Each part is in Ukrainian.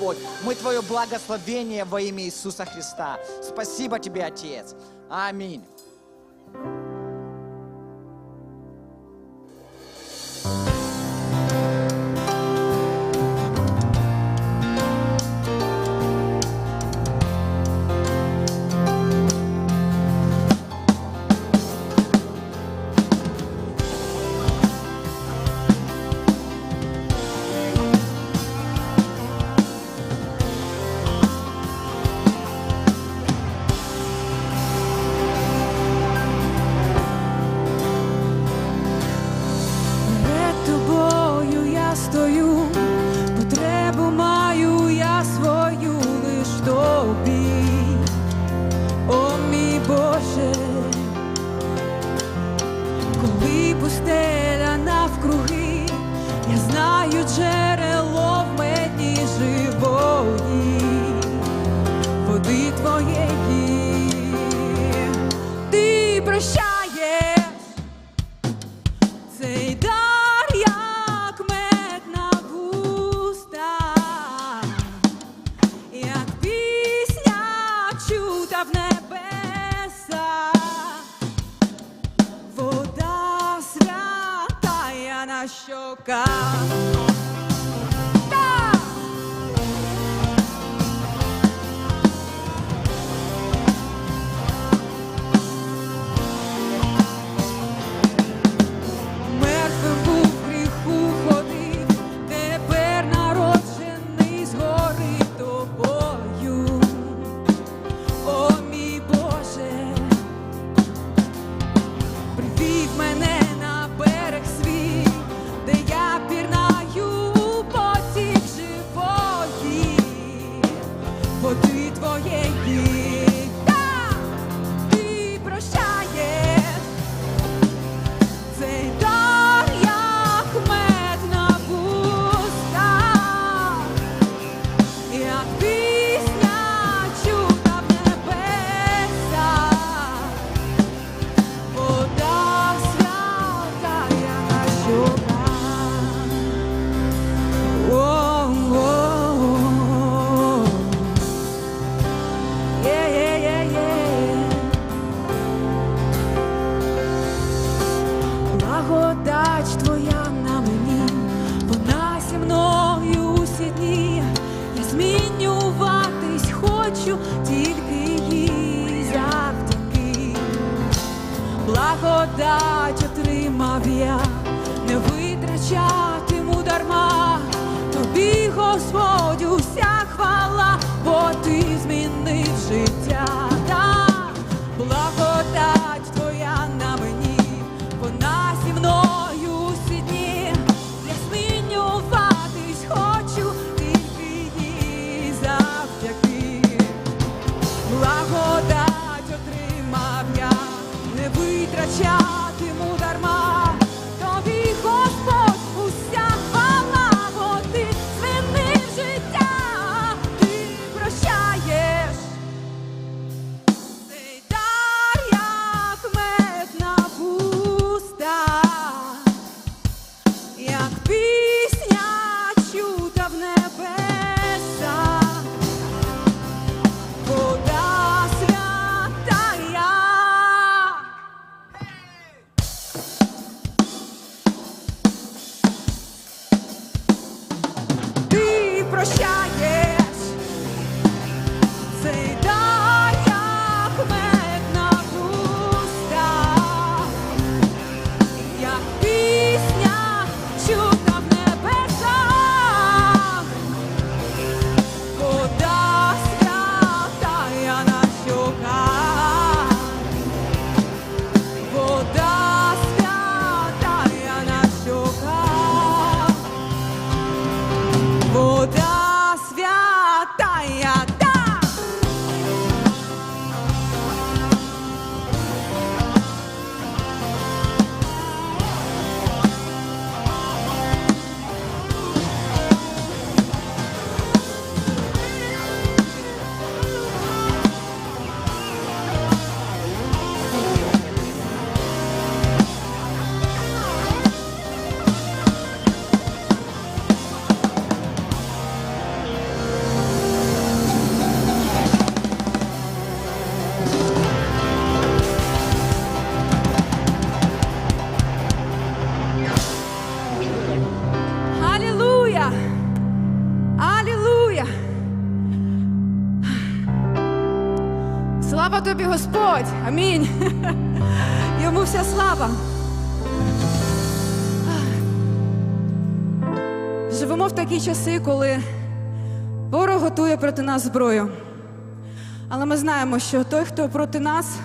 Господь. Мы Твое благословение во имя Иисуса Христа. Спасибо Тебе, Отец. Аминь. Круги я знаю, вже. Господь! Амінь. Йому вся слава. Живемо в такі часи, коли ворог готує проти нас зброю. Але ми знаємо, що той, хто проти нас,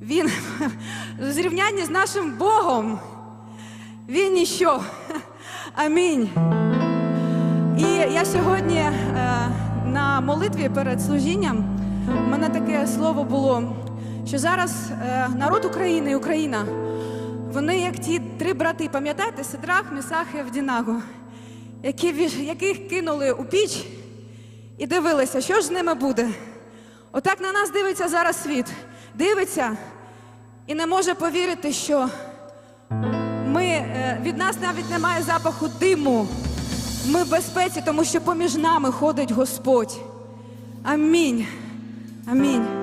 він в зрівнянні з нашим Богом, він ніщо. Амінь. І я сьогодні е, на молитві перед служінням в мене таке слово було, що зараз е, народ України і Україна, вони як ті три брати, пам'ятаєте, Сидрах, Місах і Авдінаго, яких кинули у піч і дивилися, що ж з ними буде. Отак на нас дивиться зараз світ. Дивиться і не може повірити, що ми, е, від нас навіть немає запаху диму. Ми в безпеці, тому що поміж нами ходить Господь. Амінь. Амінь.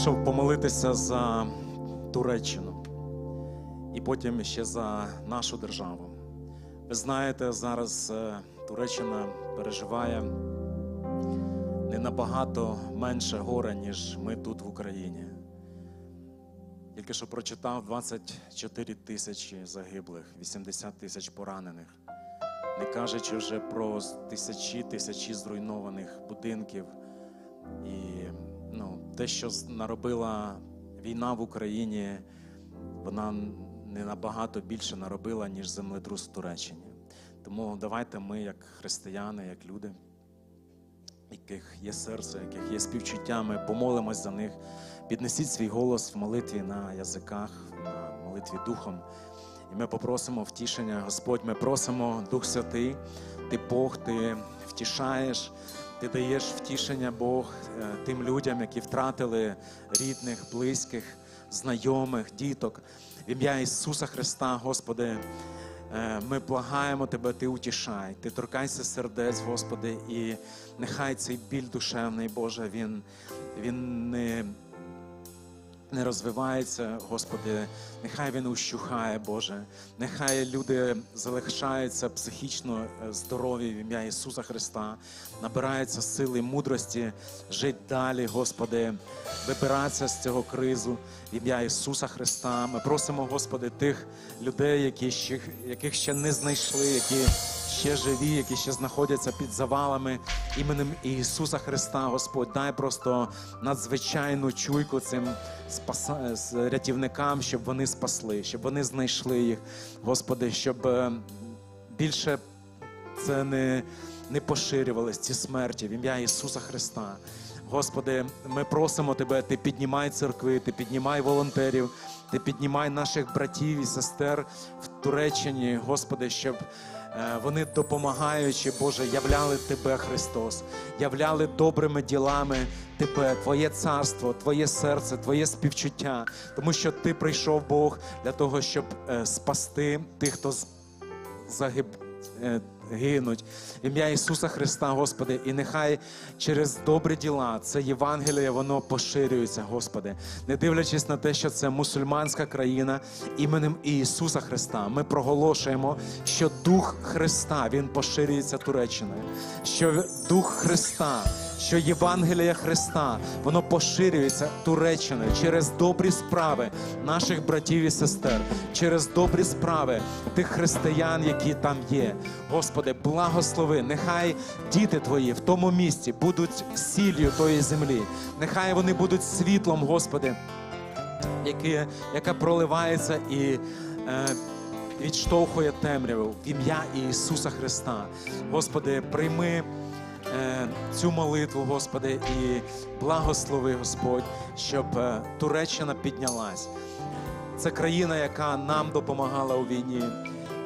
Вийшов помолитися за Туреччину і потім ще за нашу державу. Ви знаєте, зараз е, Туреччина переживає не набагато менше горе, ніж ми тут в Україні. Тільки що прочитав 24 тисячі загиблих, 80 тисяч поранених, не кажучи вже про тисячі тисячі зруйнованих будинків. І ну, те, що наробила війна в Україні, вона не набагато більше наробила, ніж землетрус в Туреччині. Тому давайте ми, як християни, як люди, яких є серце, яких є співчуття, ми помолимось за них. Піднесіть свій голос в молитві на язиках, на молитві духом. І ми попросимо втішення, Господь, ми просимо Дух Святий, Ти Бог, Ти втішаєш, Ти даєш втішення Бог е, тим людям, які втратили рідних, близьких, знайомих, діток. В ім'я Ісуса Христа, Господи, е, ми благаємо Тебе, Ти утішай, Ти торкайся сердець, Господи, і нехай цей біль душевний, Боже, він, він не не розвивається, Господи, нехай він ущухає, Боже, нехай люди залишаються психічно е, здорові в ім'я Ісуса Христа, набираються сили мудрості, жити далі, Господи, вибиратися з цього кризу в ім'я Ісуса Христа. Ми просимо, Господи, тих людей, які ще, яких ще не знайшли, які ще живі, які ще знаходяться під завалами іменем Ісуса Христа, Господь, дай просто надзвичайну чуйку цим спаса... рятівникам, щоб вони спасли, щоб вони знайшли їх, Господи, щоб е, більше це не, не поширювалось, ці смерті в ім'я Ісуса Христа. Господи, ми просимо Тебе, Ти піднімай церкви, Ти піднімай волонтерів, Ти піднімай наших братів і сестер в Туреччині, Господи, щоб е, вони допомагаючи, Боже, являли Тебе, Христос, являли добрими ділами Тебе, Твоє царство, Твоє серце, Твоє співчуття, тому що Ти прийшов Бог для того, щоб е, спасти тих, хто загиб, е, гинуть. Ім'я Ісуса Христа, Господи, і нехай через добрі діла це Євангеліє, воно поширюється, Господи, не дивлячись на те, що це мусульманська країна іменем Ісуса Христа. Ми проголошуємо, що Дух Христа Він поширюється Туреччиною, що Дух Христа що Євангелія Христа воно поширюється Туреччиною через добрі справи наших братів і сестер, через добрі справи тих християн, які там є. Господи, благослови, нехай діти твої в тому місці будуть сіллю тої землі. Нехай вони будуть світлом, Господи, яке, яка проливається і. Е, Відштовхує темряву в ім'я Ісуса Христа. Господи, прийми цю молитву, Господи, і благослови, Господь, щоб е, Туреччина піднялась. Це країна, яка нам допомагала у війні,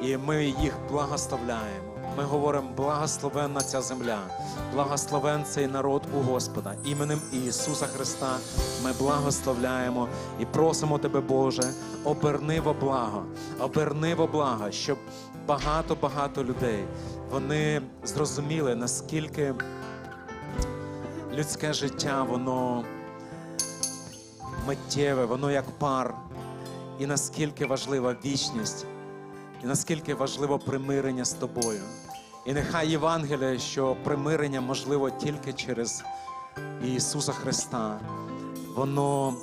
і ми їх благословляємо. Ми говоримо, благословенна ця земля, благословен цей народ у Господа. Іменем Ісуса Христа ми благословляємо і просимо Тебе, Боже, оберни во благо, оберни во благо, щоб багато-багато людей вони зрозуміли, наскільки людське життя, воно миттєве, воно як пар, і наскільки важлива вічність, і наскільки важливо примирення з тобою. І нехай Євангеліє, що примирення можливо тільки через Ісуса Христа, воно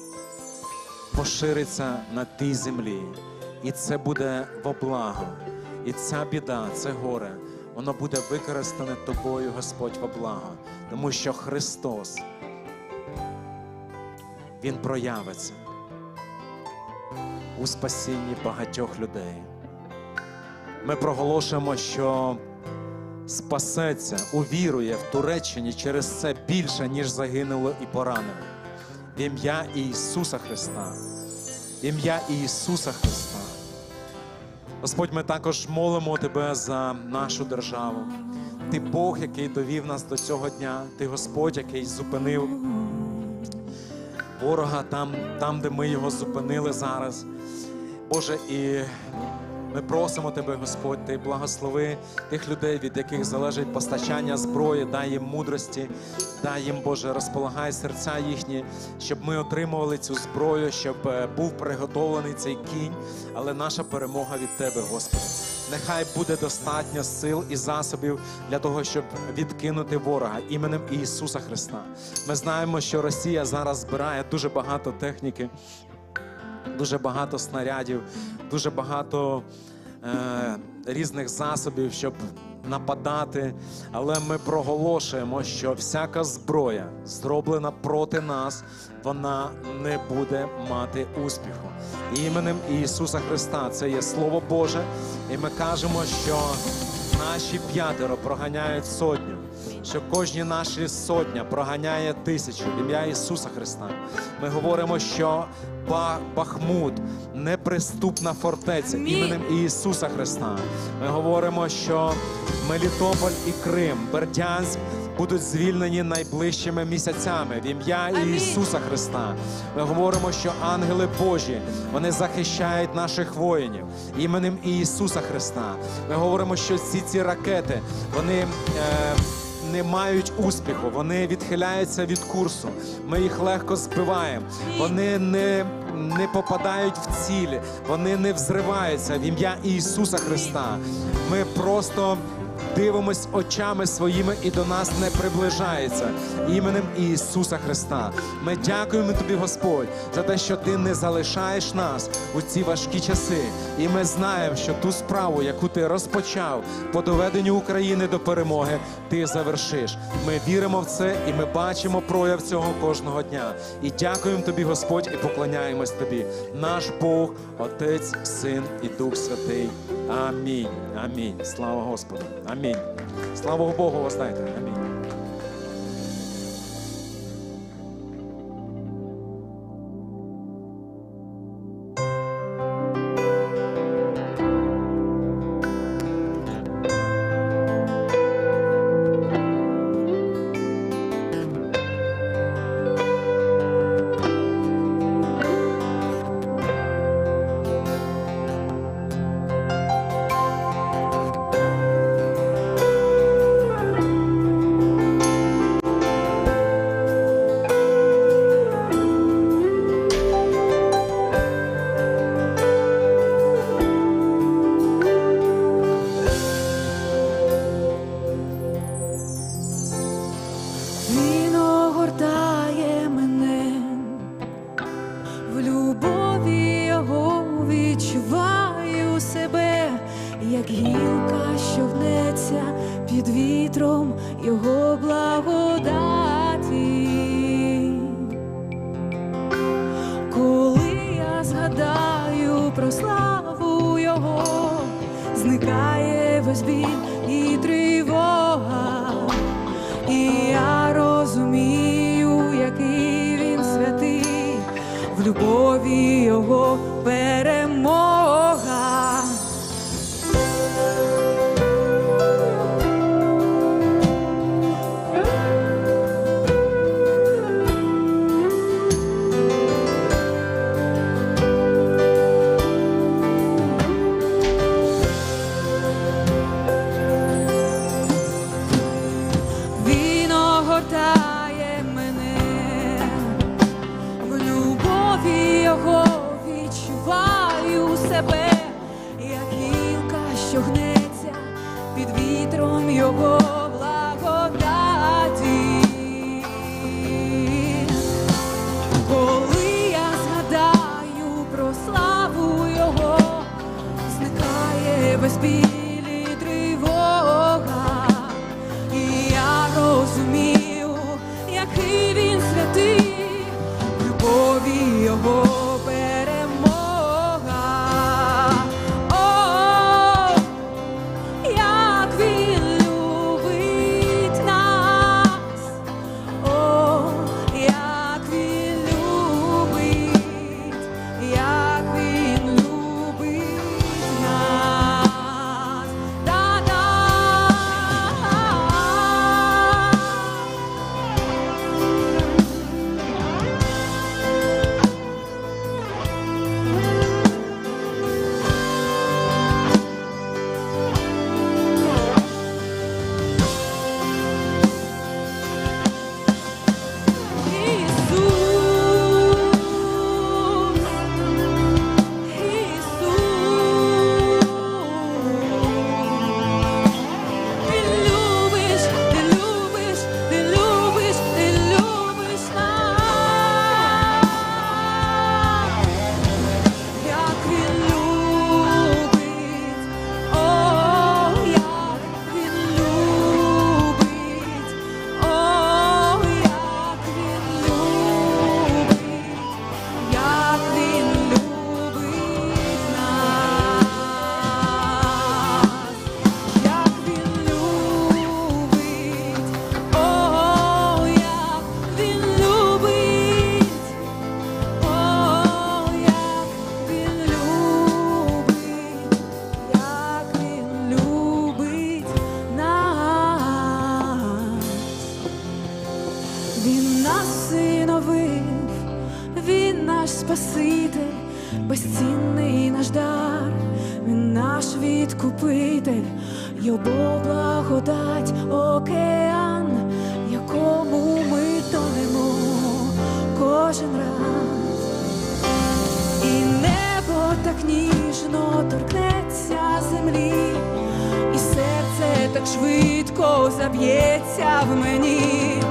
пошириться на тій землі, і це буде во благо. І ця біда, це горе, воно буде використане тобою, Господь, во благо, тому що Христос, Він проявиться у спасінні багатьох людей. Ми проголошуємо, що спасеться, увірує в Туреччині через це більше, ніж загинуло і поранено. В ім'я Ісуса Христа. В ім'я Ісуса Христа. Господь, ми також молимо Тебе за нашу державу. Ти Бог, який довів нас до цього дня, ти Господь, який зупинив ворога там, там, де ми його зупинили зараз. Боже, і ми просимо Тебе, Господь, Ти благослови тих людей, від яких залежить постачання зброї, дай їм мудрості, дай їм, Боже, розполагай серця їхні, щоб ми отримували цю зброю, щоб е, був приготовлений цей кінь, але наша перемога від Тебе, Господи. Нехай буде достатньо сил і засобів для того, щоб відкинути ворога іменем Ісуса Христа. Ми знаємо, що Росія зараз збирає дуже багато техніки, дуже багато снарядів, дуже багато е, різних засобів, щоб нападати. Але ми проголошуємо, що всяка зброя, зроблена проти нас, вона не буде мати успіху. Іменем Ісуса Христа це є Слово Боже, і ми кажемо, що наші п'ятеро проганяють сотню. Що кожні наші сотня проганяє тисячу в ім'я Ісуса Христа. Ми говоримо, що Бахмут неприступна фортеця іменем Ісуса Христа. Ми говоримо, що Мелітополь і Крим, Бердянськ будуть звільнені найближчими місяцями в ім'я. Ісуса Христа. Ми говоримо, що ангели Божі вони захищають наших воїнів іменем Ісуса Христа. Ми говоримо, що всі ці ракети вони. Е, не мають успіху, вони відхиляються від курсу. Ми їх легко збиваємо. Вони не, не попадають в цілі, вони не взриваються в ім'я Ісуса Христа. Ми просто дивимось очами своїми і до нас не приближається іменем Ісуса Христа. Ми дякуємо тобі, Господь, за те, що ти не залишаєш нас у ці важкі часи. І ми знаємо, що ту справу, яку ти розпочав по доведенню України до перемоги, ти завершиш. Ми віримо в це і ми бачимо прояв цього кожного дня. І дякуємо тобі, Господь, і поклоняємось тобі. Наш Бог, Отець, Син і Дух Святий. Амінь. Амінь. Слава Господу. Амінь. Слава Богу, воздайте. Амінь. Він нас синовив, він наш Спаситель, безцінний наш дар, він наш відкупитель, його благодать океан, якому ми тонемо кожен раз, і небо так ніжно торкнеться землі, і серце так швидко заб'ється в мені.